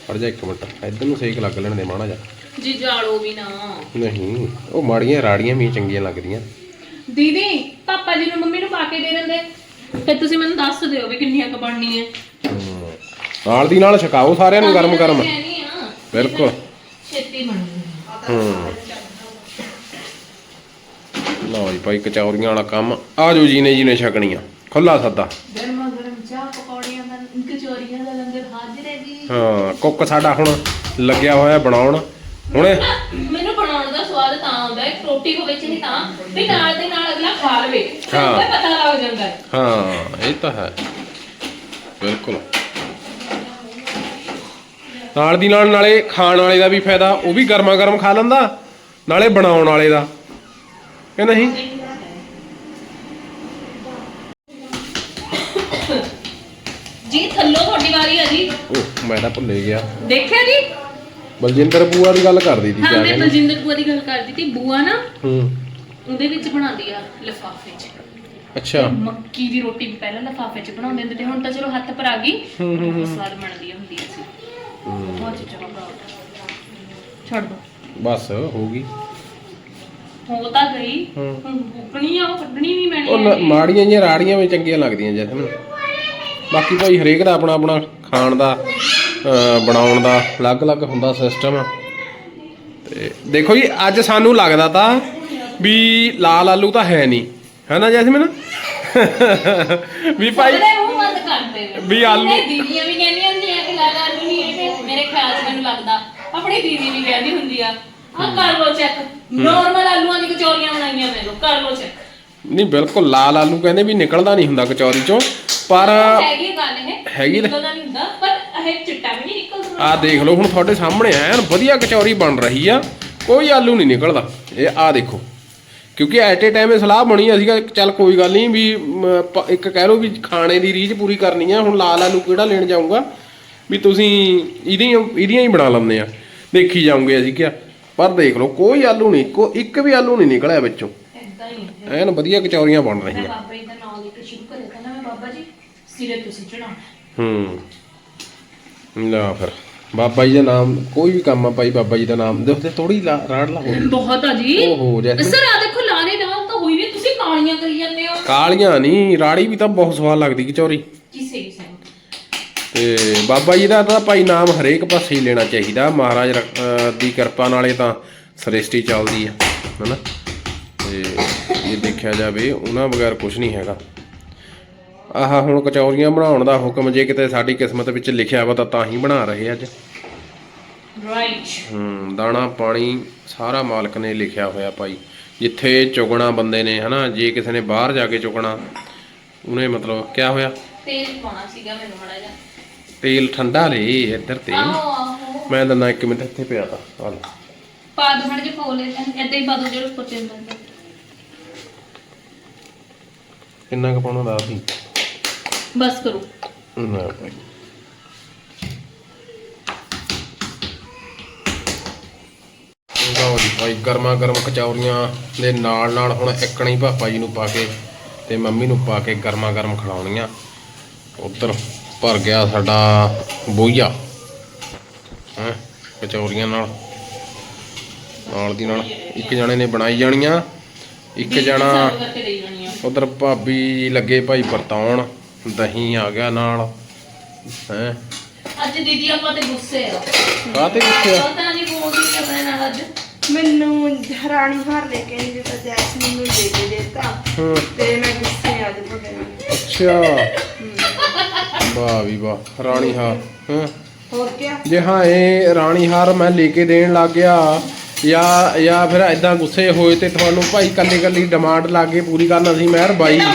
ਫੜ ਜਾ ਇੱਕ ਮਿੰਟ ਇੱਧਰ ਨੂੰ ਸੇਕ ਲੱਗ ਲੈਣ ਦੇ ਮਾਣਾ ਜਾ
ਜੀ ਜਾਲੋ ਵੀ ਨਾ।
ਨਹੀਂ ਉਹ ਮਾੜੀਆਂ ਰਾੜੀਆਂ ਵੀ ਚੰਗੀਆਂ ਲੱਗਦੀਆਂ।
ਦੀਦੀ ਪਾਪਾ ਜੀ ਨੂੰ ਮੰਮੀ ਨੂੰ ਪਾ ਕੇ ਦੇ ਦਿੰਦੇ। ਫਿਰ ਤੁਸੀਂ ਮੈਨੂੰ ਦੱਸ ਦਿਓ ਵੀ ਕਿੰਨੀਆਂ ਕ ਬਣਨੀ ਹੈ।
ਨਾਲ ਦੀ ਨਾਲ ਛਕਾਓ ਸਾਰਿਆਂ ਨੂੰ ਗਰਮ ਗਰਮ। ਬਿਲਕੁਲ।
ਛੇਤੀ ਬਣਨੀ
ਹੂੰ। ਲਓ ਜੀ ਭਾਈ ਕਚੌਰੀਆਂ ਵਾਲਾ ਕੰਮ। ਆ ਜੋ ਨੇ ਜੀ ਨੇ ਛਕਣੀਆਂ। ਖੁੱਲਾ ਸੱਦਾ।
ਗਰਮਾ ਗਰਮ ਚਾਹ ਪਕੌੜੀਆਂ ਦਾ ਕਚੋਰੀਆਂ ਦਾ ਲੰਗਰ ਹਾਜ਼ਰ ਹੈ ਜੀ।
ਹਾਂ ਕੁੱਕ ਸਾਡਾ ਹੁਣ ਲੱਗਿਆ ਹੋਇਆ ਬਣਾਉਣ। ਹੁਣੇ
ਮੈਨੂੰ ਬਣਾਉਣ ਦਾ ਸਵਾਦ ਤਾਂ ਆਉਂਦਾ ਹੈ ਰੋਟੀ ਹੋਵੇ ਚਾਹੇ ਤਾਂ ਵੀ ਨਾਲ ਦੇ ਨਾਲ ਅਗਲਾ ਖਾ ਲਵੇ।
ਹਾਂ।
ਹਾਂ ਪਤਾ ਲੱਗ ਜਾਂਦਾ ਹੈ।
ਹਾਂ ਇਹ ਤਾਂ ਹੈ। ਬਿਲਕੁਲ। ਨਾਲ ਦੀ ਨਾਲ ਨਾਲੇ ਖਾਣ ਵਾਲੇ ਦਾ ਵੀ ਫਾਇਦਾ ਉਹ ਵੀ ਗਰਮਾ ਗਰਮ ਖਾ ਲੈਂਦਾ ਨਾਲੇ ਬਣਾਉਣ ਵਾਲੇ ਦਾ। ਕਿ ਨਹੀਂ?
ਜੀ ਥੱਲੋ ਤੁਹਾਡੀ ਵਾਰੀ ਹੈ ਜੀ।
ਉਹ ਮੈਂ ਤਾਂ ਭੁੱਲੇ ਗਿਆ।
ਦੇਖਿਆ ਜੀ?
ਬਲਜਿੰਦਰ ਬੂਆ ਦੀ ਗੱਲ ਕਰਦੀ ਸੀ
ਹਾਂ
ਕਿਆ
ਮੈਂ
ਕਹਿੰਦੀ
ਬਲਜਿੰਦਰ ਬੂਆ ਦੀ ਗੱਲ ਕਰਦੀ ਤੀ ਬੂਆ ਨਾ
ਹੂੰ।
ਉਹਦੇ ਵਿੱਚ ਬਣਾਉਂਦੀ ਆ ਲਿਫਾਫੇ 'ਚ।
ਅੱਛਾ।
ਮੱਕੀ ਦੀ ਰੋਟੀ ਵੀ ਪਹਿਲਾਂ ਲਿਫਾਫੇ 'ਚ ਬਣਾਉਂਦੇ ਹੁੰਦੇ ਤੇ ਹੁਣ ਤਾਂ ਚਲੋ ਹੱਥ ਪਰ ਆ ਗਈ।
ਹੂੰ, ਹੂੰ,
ਸਵਾਦ ਬਣਦੀ ਹੁੰਦੀ ਸੀ। ਬਹੁਤ ਚੀਜ਼ਾਂ ਬਣਾਉਂਦਾ। ਛੱਡ ਦੋ।
ਬਸ ਹੋ ਗਈ।
ਹੋ ਤਾਂ ਗਈ
ਹੂੰ।
ਹੁਣ ਬੁੱਕਣੀ ਆ ਉਹ ਕੱਢਣੀ ਨਹੀਂ ਮੈਣੀ
ਉਹ ਨ- ਮਾੜੀਆਂ ਜਿਹੀਆਂ ਰਾੜੀਆਂ ਵੀ ਚੰਗੀਆਂ ਲੱਗਦੀਆਂ ਜੈਸਨ ਬਾਕੀ ਭਾਈ ਹਰੇਕ ਦਾ ਆਪਣਾ ਆਪਣਾ ਖਾਣ ਦਾ ਅਹ, ਬਣਾਉਣ ਦਾ ਅਲੱਗ-ਅਲੱਗ ਹੁੰਦਾ ਸਿਸਟਮ ਤੇ ਦੇਖੋ ਜੀ ਅੱਜ ਸਾਨੂੰ ਲੱਗਦਾ ਤਾਂ ਵੀ ਲਾਲ ਆਲੂ ਤਾਂ ਹੈ ਨਹੀਂ। ਹੈ ਨਾ ਜੈਸਮੀਨ? ਵੀ ਭਾਈ
ਮੂੰਹ ਬੰਦ
ਵੀ ਆਲੂ-
ਨਹੀਂ, ਦੀਦੀਆਂ ਵੀ ਕਹਿੰਦੀਆਂ ਹੁੰਦੀਆਂ ਕਿ ਲਾਲ ਆਲੂ ਨਹੀਂ ਹੈਗੇ। ਮੇਰੇ ਖਿਆਲ 'ਚ ਮੈਨੂੰ ਲੱਗਦਾ ਆਪਣੀ ਦੀਦੀ ਵੀ ਕਹਿੰਦੀ ਹੁੰਦੀ ਆ ਆ ਕਰ ਲੋ ਚੈੱਕ ਨਾਰਮਲ ਆਲੂਆਂ ਦੀ ਕਚੌਰੀਆਂ ਬਣਾਈਆਂ ਮੈਨੂੰ ਕਰ ਲੋ ਚੈੱਕ
ਨਹੀਂ ਬਿਲਕੁਲ ਲਾਲ ਆਲੂ ਕਹਿੰਦੇ ਵੀ ਨਿਕਲਦਾ ਨਹੀਂ ਹੁੰਦਾ ਕਚੌਰੀ ਚੋਂ ਪਰ
ਹੈਗੀ ਗੱਲ ਇਹ
ਹੈਗੀ ਤਾਂ-
ਨਹੀਂ ਹੁੰਦਾ ਪਰ ਇਹ ਚਿੱਟਾ ਵੀ ਨਹੀਂ ਨਿਕਲਦਾ
ਆ ਦੇਖ ਲਓ ਹੁਣ ਤੁਹਾਡੇ ਸਾਹਮਣੇ ਐਨ ਵਧੀਆ ਕਚੌਰੀ ਬਣ ਰਹੀ ਆ ਕੋਈ ਆਲੂ ਨਹੀਂ ਨਿਕਲਦਾ। ਇਹ ਆ ਦੇਖੋ ਕਿਉਂਕਿ ਐਟ ਏ ਟਾਈਮ ਇਹ ਸਲਾਹ ਬਣੀ ਅਸੀਂ ਚੱਲ ਕੋਈ ਗੱਲ ਨਹੀਂ ਵੀ ਇੱਕ ਕਹਿ ਲਓ ਵੀ ਖਾਣੇ ਦੀ ਰੀਝ ਪੂਰੀ ਕਰਨੀ ਆ ਹੁਣ ਲਾਲ ਆਲੂ ਕਿਹੜਾ ਲੈਣ ਜਾਊਗਾ? ਵੀ ਤੁਸੀਂ ਇਹਦੀਆਂ ਇਹਦੀਆਂ ਹੀ ਬਣਾ ਲੈਂਦੇ ਆ ਦੇਖੀ ਜਾਓਗੇ ਅਸੀਂ ਕਿਹਾ। ਪਰ ਦੇਖ ਲਓ ਕੋਈ ਆਲੂ ਨਹੀਂ ਕੋ ਇੱਕ ਵੀ ਆਲੂ ਨਹੀਂ ਨਿਕਲਿਆ ਵਿੱਚੋਂ।
ਏਦਾਂ ਹੀ ਹੈ।
ਐਨ ਵਧੀਆ ਕਚੌਰੀਆਂ ਬਣ
ਮੈਂ
ਰਹੀਆਂ
ਬਾਬਾ ਜੀ ਦਾ ਨਾਮ ਲੈ ਕੇ ਸ਼ੁਰੂ ਕਰਿਆ ਕਹਿੰਦਾ ਮੈਂ ਬਾਬਾ ਜੀ ਸਿਰੇ ਤੁਸੀਂ ਚੜਾਉਣਾ
ਹੂੰ। ਲਾ ਫਿਰ ਬਾਬਾ ਜੀ ਦਾ ਨਾਮ ਕੋਈ ਵੀ ਕੰਮ ਆ ਭਾਈ ਬਾਬਾ ਜੀ ਦਾ ਨਾਮ ਦੇਖਦੇ ਥੋੜੀ ਰਾੜ ਲਾ। ਹੋਰ
ਬਹੁਤ ਆ ਜੀ।
ਓਹੋ ਜੈਸੇ
ਸਰ ਆ ਦੇਖੋ ਲਾਰੇ ਨਾਲ ਤਾਂ ਹੋਈ ਵੀ ਤੁਸੀਂ ਕਾਲੀਆਂ ਕਰੀ ਜਾਂਦੇ ਹੋ।
ਕਾਲੀਆਂ ਨਹੀਂ ਰਾੜੀ ਵੀ ਤਾਂ ਬਹੁਤ ਸਵਾਦ ਲੱਗਦੀ ਕਚੌਰੀ।
ਨੂੰ
ਤੇ ਬਾਬਾ ਜੀ ਦਾ ਤਾਂ ਭਾਈ ਨਾਮ ਹਰੇਕ ਪਾਸੇ ਹੀ ਲੈਣਾ ਚਾਹੀਦਾ। ਮਹਾਰਾਜ ਦੀ ਕਿਰਪਾ ਨਾਲੇ ਤਾਂ ਸ੍ਰਿਸ਼ਟੀ ਚੱਲਦੀ ਆ ਹਨਾ? ਤੇ ਇਹ ਦੇਖਿਆ ਜਾਵੇ ਉਹਨਾਂ ਬਗੈਰ ਕੁਝ ਨਹੀਂ ਹੈਗਾ। ਆਹ ਹੁਣ ਕਚੌਰੀਆਂ ਬਣਾਉਣ ਦਾ ਹੁਕਮ ਜੇ ਕਿਤੇ ਸਾਡੀ ਕਿਸਮਤ ਵਿੱਚ ਲਿਖਿਆ ਵਾ ਤਾਂ ਤਾਂ ਹੀ ਬਣਾ ਰਹੇ ਅੱਜ।
ਰਾਈਟ
ਹੂੰ ਦਾਣਾ ਪਾਣੀ ਸਾਰਾ ਮਾਲਕ ਨੇ ਲਿਖਿਆ ਹੋਇਆ ਭਾਈ। ਜਿੱਥੇ ਚੁਗਣਾ ਬੰਦੇ ਨੇ ਹਨਾ? ਜੇ ਕਿਸੇ ਨੇ ਬਾਹਰ ਜਾ ਕੇ ਚੁਗਣਾ ਉਹਨੇ ਮਤਲਬ ਕਿਆ ਹੋਇਆ?
ਤੇਲ ਪਾਉਣਾ ਸੀਗਾ ਮੈਨੂੰ ਮੜਾ ਜਾ
ਤੇਲ ਠੰਡਾ ਲੈ ਇੱਧਰ ਤੇ।
ਆਹੋ ਆਹੋ।
ਮੈਂ ਦੰਨਾ ਇੱਕ ਮਿੰਟ ਇੱਥੇ ਪਿਆ ਤਾ ਆ
ਪਾ ਦੋ ਮੜ ਜੇ ਫੋਲੇ ਏਦਾਂ ਹੀ ਪਾ ਦੋ ਜਿਹੜਾ ਉੱਪਰ ਤੇਲ
ਕਿੰਨਾ ਕੁ ਪਾਉਣਾ ਦੱਸ ਦੀ
ਬਸ ਕਰੋ।
ਨਾ। ਭਾਈ ਲਓ ਜੀ ਭਾਈ ਗਰਮਾ ਗਰਮ ਕਚੌਰੀਆਂ ਦੇ ਨਾਲ ਨਾਲ ਹੁਣ ਇੱਕਣੀ ਪਾਪਾ ਜੀ ਨੂੰ ਪਾ ਕੇ ਤੇ ਮੰਮੀ ਨੂੰ ਪਾ ਕੇ ਗਰਮਾ ਗਰਮ ਖਿਲਾਉਣੀਆਂ। ਉੱਧਰ ਭਰ ਗਿਆ ਸਾਡਾ ਬੋਈਆ। ਹੈ ਕਚੌਰੀਆਂ ਨਾਲ। ਨਾਲ ਦੀ ਨਾਲ ਇੱਕ ਜਣੇ ਨੇ ਬਣਾਈ ਜਾਣੀਆਂ ਇੱਕ ਜਣਾ ਉਧਰ ਭਾਬੀ ਲੱਗੇ ਭਾਈ ਵਰਤਾਉਣ ਦਹੀਂ ਆ ਗਿਆ ਨਾਲ ਹੈ।
ਅੱਜ ਦੀਦੀ ਆਪਾਂ ਤੇ ਗੁੱਸੇ ਆ।
ਕਾਤੇ ਕਿੱਥੇ ਆ?
ਪਤਾ ਨਹੀਂ ਬੋਲਦੀ ਆਪਣੇ ਨਾਲ ਅੱਜ।
ਮੈਨੂੰ ਹੈਰਾਨੀ ਭਰ ਲੈ ਕੇ ਨਹੀਂ ਦਿੱਤਾ ਜੈਸਮੀਨ ਨੂੰ ਦੇ ਕੇ ਦਿੱਤਾ। ਤੇ ਮੈਂ ਗੁੱਸੇ ਆ ਅੱਜ ਤੁਹਾਡੇ ਨਾਲ।
ਅੱਛਾ। ਵਾਹ ਵੀ ਵਾਹ ਰਾਣੀ ਹਾਰ ਹਾਂ?
ਹੋਰ ਕੀ
ਜੇ ਹਾਂ ਇਹ ਰਾਣੀ ਹਾਰ ਮੈਂ ਲੈ ਕੇ ਦੇਣ ਲੱਗ ਗਿਆ ਜਾਂ ਜਾਂ ਫਿਰ ਐਦਾਂ ਗੁੱਸੇ ਹੋਏ ਤੇ ਤੁਹਾਨੂੰ ਭਾਈ ਕੱਲੀ ਕੱਲੀ ਡਿਮਾਂਡ ਲਾ ਕੇ ਪੂਰੀ ਕਰਨਾ ਸੀ ਮਹਿਰ ਬਾਈ
ਆ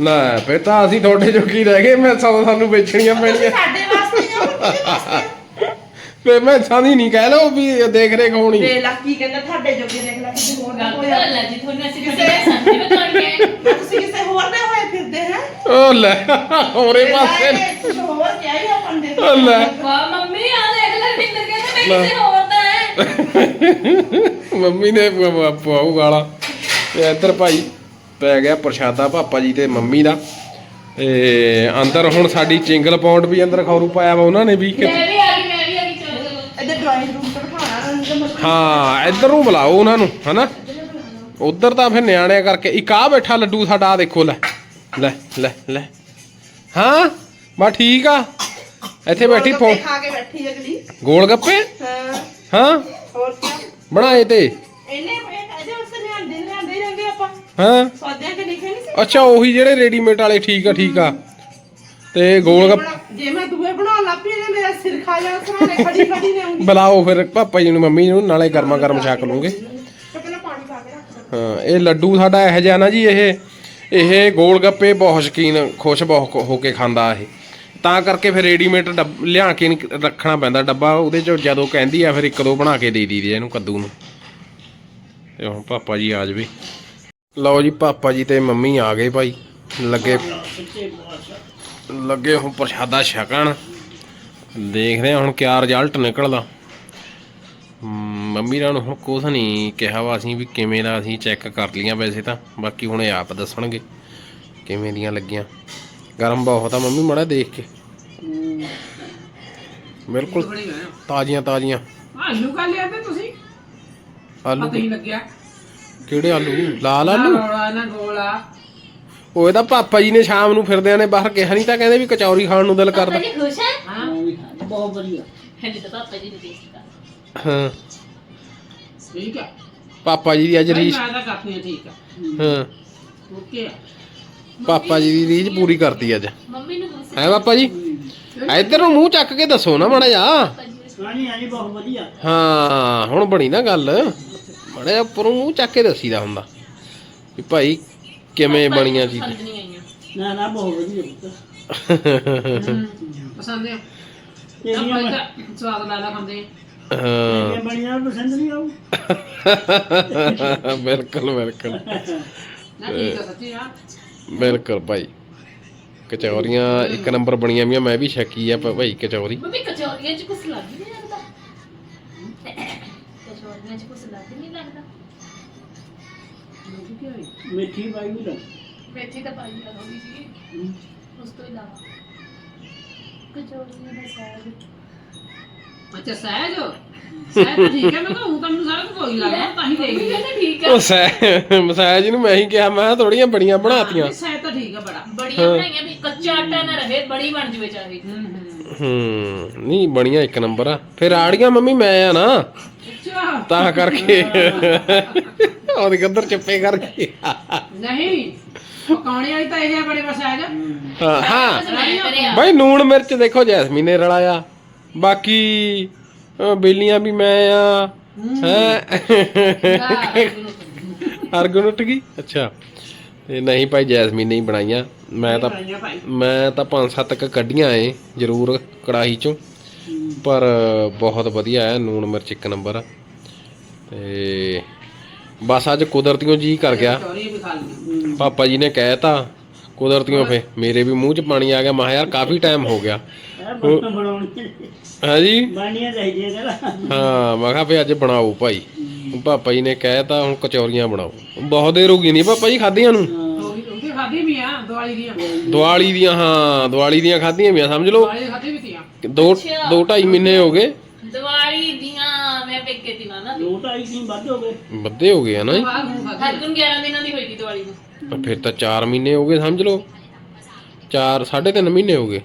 ਲੈ ਫਿਰ ਤਾਂ ਅਸੀਂ ਤੁਹਾਡੇ ਜੋਗੀ ਰਹਿ ਗਏ ਮੈਂ ਸਾਨੂੰ ਵੇਚਣੀਆਂ ਪੈਣੀਆਂ।
ਸਾਡੇ ਵਾਸਤੇ ਜਾਂ ਵਾਸਤੇ
ਤੇ ਮੈਂ ਸਾਦੀ ਨਹੀਂ ਕਹਿ ਲਓ ਵੀ ਦੇਖ ਰੇਖ ਹੋਣੀ।
ਦੇ ਲੱਕੀ ਕਹਿੰਦਾ ਤੁਹਾਡੇ ਜੋਗੇ ਦੇਖ ਲੈ ਕਿਸੇ ਹੋਰ ਦਾ
ਗੱਲ
ਹੋਇਆ।
ਗੱਲ ਹੈ ਜੀ ਤੁਹਾਨੂੰ ਅਸੀਂ ਤੁਹਾਡੇ ਸੰਦੇ ਬਤਾਉਣਗੇ
ਤੁਸੀਂ ਕਿਸੇ ਹੋਰ ਦੇ ਹੋਏ ਫਿਰਦੇ ਹੈ?
ਉਹ ਲੈ ਹੋਰੇ ਪਾਸੇ ਨੇ।
ਕੁਝ ਹੋਰ ਕਿਹਾ ਹੀ ਆਪਾਂ
ਉਹ ਲੈ।
ਵਾਹ ਮੰਮੀ ਆ ਦੇਖ ਲੈ ਵਿੰਦਰ ਕਹਿੰਦੇ ਮੈਂ ਕਿਸੇ ਹੋਰ ਦਾ ਹੈ।
ਮੰਮੀ ਨੇ ਪਵਾਉ ਗਾਲਾ। ਤੇ ਇੱਧਰ ਭਾਈ ਪੈ ਗਿਆ ਪ੍ਰਸ਼ਾਦਾ ਪਾਪਾ ਜੀ ਤੇ ਮੰਮੀ ਦਾ। ਤੇ ਅੰਦਰ ਹੁਣ ਸਾਡੀ ਚਿੰਗਲ ਪੌਂਡ ਵੀ ਅੰਦਰ ਖੌਰੂ ਪਾਇਆ ਵਾ ਉਹਨਾਂ ਨੇ ਵੀ। ਕਿ-
ਮੈਂ ਵੀ ਆ ਗਈ ਮੈਂ ਵੀ ਆ ਗਈ ਚਲੋ ਚਲੋ
ਇੱਧਰ ਡਰਾਇੰਗ ਰੂਮ ਤੇ ਬਿਠਾਉਣਾ ਉਹਨਾਂ ਨੂੰ ਮਤਲਬ
ਹਾਂ ਇੱਧਰ ਨੂੰ ਬੁਲਾਓ ਉਹਨਾਂ ਨੂੰ ਹਨਾ? ਉਧਰ ਤਾਂ ਫਿਰ ਨਿਆਣਿਆਂ ਕਰਕੇ ਇੱਕ ਆ ਬੈਠਾ ਲੱਡੂ ਸਾਡਾ ਆ ਦੇਖੋ ਲੈ ਲੈ ਲੈ ਲੈ। ਹਾਂ? ਬਾ ਠੀਕ ਆ। ਇੱਥੇ ਬੈਠੀ ਫੋ
ਗੋਲਗੱਪੇ ਖਾ ਕੇ ਬੈਠੀ ਅਗਲੀ।
ਗੋਲ ਗੱਪੇ?
ਹਾਂ।
ਹਾਂ?
ਹੋਰ ਕੀ?
ਬਣਾਏ ਤੇ।
ਇਹਨੇ ਇਹਦੇ ਉਸੇ ਲਿਆਂਦੇ ਲਿਆਂਦੇ ਹੀ ਜਾਂਦੇ ਆਪਾਂ।
ਹਾਂ।
ਸੌਦਿਆਂ ਤੇ ਲਿਖੇ ਨਹੀਂ ਸੀ?
ਅੱਛਾ ਉਹੀ ਜਿਹੜੇ ਰੈਡੀਮੇਡ ਵਾਲੇ ਠੀਕ ਆ ਠੀਕ ਆ। ਤੇ ਗੋਲ ਗੱਪ
ਬਣਾ- ਜੇ ਮੈਂ ਦੂਏ ਬਣਾਉਣ ਲੱਗ ਪਈ ਇਹਨੇ ਮੇਰਾ ਸਿਰ ਖਾ ਜਾਣਾ ਸਰਾਣੇ ਖੜੀ ਖੜੀ ਨੇ ਆਉਂਗੀ
ਬੁਲਾਓ ਫਿਰ ਪਾਪਾ ਜੀ ਨੂੰ ਮੰਮੀ ਨੂੰ ਨਾਲੇ ਗਰਮਾ ਗਰਮ ਛਕ ਲੂੰਗੇ
ਤੇ ਪਹਿਲਾਂ ਪਾਣੀ ਪਾ ਕੇ ਰੱਖ
ਹਾਂ ਇਹ ਲੱਡੂ ਸਾਡਾ ਇਹੋ ਜਿਹਾ ਨਾ ਜੀ ਇਹ ਇਹ ਗੋਲ ਗੱਪੇ ਬਹੁਤ ਸ਼ਕੀਨ ਖੁਸ਼ ਬਹੁਤ ਹੋ ਕੇ ਖਾਂਦਾ ਇਹ। ਤਾਂ ਕਰਕੇ ਫਿਰ ਰੈਡੀਮੇਡ ਡੱਬ- ਲਿਆ ਕੇ ਨਹੀਂ ਰੱਖਣਾ ਪੈਂਦਾ ਡੱਬਾ ਉਹਦੇ ਚ ਜਦੋਂ ਕਹਿੰਦੀ ਆ ਫਿਰ ਇੱਕ ਦੋ ਬਣਾ ਕੇ ਦੇ ਦਈਦੀ ਆ ਇਹਨੂੰ ਕੱਦੂ ਨੂੰ। ਤੇ ਹੁਣ ਪਾਪਾ ਜੀ ਆ ਜਵੇ। ਲਓ ਜੀ ਪਾਪਾ ਜੀ ਤੇ ਮੰਮੀ ਆ ਗਏ ਭਾਈ। ਲੱਗੇ ਲੱਗੇ ਹੁਣ ਪ੍ਰਸ਼ਾਦਾ ਛਕਣ। ਦੇਖਦੇ ਹਾਂ ਹੁਣ ਕਿਆ ਰਿਜ਼ਲਟ ਨਿਕਲਦਾ। ਮੰਮੀ ਨਾਲ ਹੁਣ ਕੁਛ ਨਹੀਂ ਕਿਹਾ ਵਾ ਅਸੀਂ ਵੀ ਕਿਵੇਂ ਦਾ ਅਸੀਂ ਚੈੱਕ ਕਰ ਲੀਆਂ ਵੈਸੇ ਤਾਂ ਬਾਕੀ ਹੁਣ ਇਹ ਆਪ ਦੱਸਣਗੇ ਕਿਵੇਂ ਦੀਆਂ ਲੱਗੀਆਂ। ਗਰਮ ਬਹੁਤ ਆ ਮੰਮੀ ਮੜਾ ਦੇਖ ਕੇ। ਬਿਲਕੁਲ ਤਾਜ਼ੀਆਂ ਤਾਜ਼ੀਆਂ।
ਆਲੂ ਕਾ ਲਿਆ ਤੇ ਤੁਸੀਂ?
ਆਲੂ
ਪਤਾ ਹੀ ਲੱਗਿਆ।
ਕਿਹੜੇ ਆਲੂ? ਲਾਲ ਆਲੂ?
ਨਾ ਗੋਲਾ
ਉਹ ਇਹਦਾ ਪਾਪਾ ਜੀ ਨੇ ਸ਼ਾਮ ਨੂੰ ਫਿਰਦਿਆਂ ਨੇ ਬਾਹਰ ਕਿਹਾ ਨਹੀਂ ਤਾਂ ਕਹਿੰਦੇ ਵੀ ਕਚੌਰੀ ਖਾਣ ਨੂੰ ਦਿਲ ਕਰਦਾ।
ਪਾਪਾ ਜੀ ਖੁਸ਼ ਹੈ?
ਹਾਂ ਬਹੁਤ ਵਧੀਆ।
ਹਲੇ ਤਾਂ ਪਾਪਾ ਜੀ ਨੂੰ ਦੇਖਦਾ
ਹਾਂ।
ਠੀਕ ਹੈ।
ਪਾਪਾ ਜੀ ਦੀ ਅੱਜ
ਭਾਈ
ਰੀਝ।
ਮੈਂ ਤਾਂ ਕਰਦੀ ਹਾਂ ਠੀਕ ਹੈ।
ਹਾਂ।
ਓਕੇ ਆ।
ਪਾਪਾ ਜੀ ਦੀ ਰੀਝ ਪੂਰੀ ਕਰਤੀ ਅੱਜ।
ਮੰਮੀ ਨੂੰ ਗੁੱਸੇ
ਹੈ ਪਾਪਾ ਜੀ? ਇੱਧਰ ਨੂੰ ਮੂੰਹ ਚੱਕ ਕੇ ਦੱਸੋ ਨਾ ਮਾੜਾ ਜਾ
ਹਾਂਜੀ ਹਾਂਜੀ ਬਹੁਤ ਵਧੀਆ।
ਹਾਂ ਹੁਣ ਬਣੀ ਨਾ ਗੱਲ। ਮਾੜਾ ਜਿਹਾ ਉੱਪਰੋਂ ਮੂੰਹ ਚੱਕ ਕੇ ਦੱਸੀਦਾ ਹੁੰਦਾ। ਵੀ ਭਾਈ ਕਿਵੇਂ ਬਣੀਆਂ ਜੀ
ਪਸੰਦ ਨਹੀਂ ਆਈਆਂ।
ਨਾ ਨਾ ਬਹੁਤ ਵਧੀਆ ਪਸੰਦ ਹੈ ਆਪਾਂ ਤਾਂ ਸਵਾਦ ਲਾ ਲਾ ਖਾਂਦੇ
ਹਾਂ।
ਬਣੀਆਂ ਪਸੰਦ ਨਹੀਂ ਆਉ
ਬਿਲਕੁਲ ਬਿਲਕੁਲ।
ਨਾ ਠੀਕ ਹੈ ਸੱਚੀ ਆ।
ਬਿਲਕੁਲ ਭਾਈ। ਕਚੌਰੀਆਂ ਇੱਕ ਨੰਬਰ ਬਣੀਆਂ ਮੈਂ ਵੀ ਸ਼ੱਕੀ ਆ ਭ- ਭਾਈ ਕਚੌਰੀ।
ਮੰਮੀ ਕਚੌਰੀਆਂ 'ਚ ਕੁਛ ਲੱਗ ਹੀ ਨਹੀਂ ਲੱਗਦਾ। ਕਚੌਰੀਆਂ 'ਚ ਕੁਛ ਲੱਗ ਹੀ ਨਹੀਂ ਲੱਗਦਾ।
ਮਿੱਠੀ ਪਾਈ ਵੀ
ਮੇਥੀ ਤਾਂ ਪਾਈ ਲਗਾਉਂਦੀ ਸੀ ਉਸ ਤੋਂ ਇਲਾਵਾ ਕਚੌਰੀਆਂ ਦਾ ਸਾਗ।
ਅੱਛਾ ਸਹਿਜ? ਸਹਿਜ ਤਾਂ ਠੀਕ ਹੈ ਮੈਂ ਕਿਹਾ ਹੂੰ ਤਾਂ ਮੈਨੂੰ ਸਾਰਾ ਕੁਝ ਕੋਈ ਲੱਗਦਾ ਤਾਂ ਹੀ ਦੇਖ
ਕਹਿੰਦੇ ਠੀਕ ਆ
ਉਹ ਸੈ ਮਸਾਜ ਨੂੰ ਮੈਂ ਹੀ ਕਿਹਾ ਮੈਂ ਥੋੜੀਆਂ ਬੜੀਆਂ ਬਣਾਤੀਆਂ।
ਸਹਿਜ ਤਾਂ ਠੀਕ ਹੈ ਬੜਾ।
ਬੜੀਆਂ ਬਣਾਈਆਂ ਵੀ ਕੱਚਾ ਆਟਾ ਨਾ ਰਹੇ ਬੜੀ ਬਣ ਜਵੇ ਚਾਹੇ।
ਹੂੰ ਹੂੰ।
ਹੂੰ ਨਹੀਂ ਬਣੀਆਂ ਇੱਕ ਨੰਬਰ ਆ। ਫਿਰ ਆੜੀਆਂ ਮੰਮੀ ਮੈਂ ਆ ਨਾ।
ਅੱਛਾ।
ਤਾਂ ਕਰਕੇ। ਉਹਦੇ ਕਿੱਧਰ ਚੁੱਪੇ ਕਰਕੇ।
ਨਹੀਂ ਪਕਾਉਣੇ ਵਾਲੀ ਤਾਂ ਇਹ ਹੈ ਬੜੇ ਬਸ ਸਹਿਜ
ਹਾਂ ਬਾਈ ਨੂਣ ਮਿਰਚ ਦੇਖੋ ਜੈਸਮੀਨ ਨੇ ਰਲਾਇਆ ਬਾਕੀ ਅਹ, ਬੇਲੀਆਂ ਵੀ ਮੈਂ ਆ। ਹੈ। ਅਰਗਨ ਉੱਠ ਗਈ? ਅੱਛਾ। ਤੇ ਨਹੀਂ ਭਾਈ ਜੈਸਮੀਨ ਨੇ ਹੀ ਬਣਾਈਆਂ। ਮੈਂ ਤਾਂ
ਬਣਾਈਆਂ ਭਾਈ।
ਮੈਂ ਤਾਂ ਪੰਜ ਸੱਤ ਕ ਕੱਢੀਆਂ ਏ ਜ਼ਰੂਰ ਕੜਾਹੀ ਚੋਂ। ਪਰ ਬਹੁਤ ਵਧੀਆ ਹੈ ਨੂਣ ਮਿਰਚ ਇੱਕ ਨੰਬਰ। ਤੇ ਬਸ ਅੱਜ ਕੁਦਰਤੀਓ ਜੀ ਕਰ ਗਿਆ। ਪਾਪਾ ਜੀ ਨੇ ਕਹਿਤਾ ਕੁਦਰਤੀਓ ਫੇ ਮੇਰੇ ਵੀ ਮੂੰਹ 'ਚ ਪਾਣੀ ਆ ਗਿਆ। ਮੈਂ ਯਾਰ ਕਾਫੀ ਟਾਈਮ ਹੋ ਗਿਆ।
ਚਾਹੀਦੀਆਂ ਜਰਾ
ਹਾਂ ਮੈਂ ਕਿਹਾ ਫੇ ਅੱਜ ਬਣਾਓ ਭਾਈ। ਪਾਪਾ ਜੀ ਨੇ ਕਹਿਤਾ ਹੁਣ ਕਚੌਰੀਆਂ ਬਣਾਓ। ਬਹੁਤ ਦੇਰ ਹੋ ਗਈ ਨਹੀਂ ਪਾਪਾ ਜੀ ਖਾਧੀਆਂ ਨੂੰ?
ਉਹਦੀ ਖਾਦੀ ਵੀ ਆ ਦਿਵਾਲੀ ਦੀਆਂ।
ਦੀਵਾਲੀ ਦੀਆਂ ਹਾਂ ਦੀਵਾਲੀ ਦੀਆਂ ਖਾਧੀਆਂ ਵੀ ਆ ਸਮਝ ਲਓ।
ਦੀ ਤੀਆਂ
ਦੋ ਢਾਈ ਮਹੀਨੇ ਹੋ ਗਏ।
ਦੀਵਾਲੀ ਦੀਆਂ ਮੈਂ ਪੇਕੇ ਦੀ ਨਾ ਨਾ
ਦੋ ਢਾਈ ਦਿਨ ਵੱਧ ਹੋ ਗਏ।
ਵੱਧੇ ਹੋ ਗਏ ਆ ਨਾ ਜੀ।
ਹਰਗੁਣ 11 ਦਿਨਾਂ ਦੀ ਹੋਈ ਦੀ ਦੀਵਾਲੀ ਨੂੰ।
ਤਾਂ ਫਿਰ ਤਾਂ 4 ਮਹੀਨੇ ਹੋ ਗਏ ਸਮਝ ਲਓ। 4 3.5 ਮਹੀਨੇ ਹੋ ਗਏ।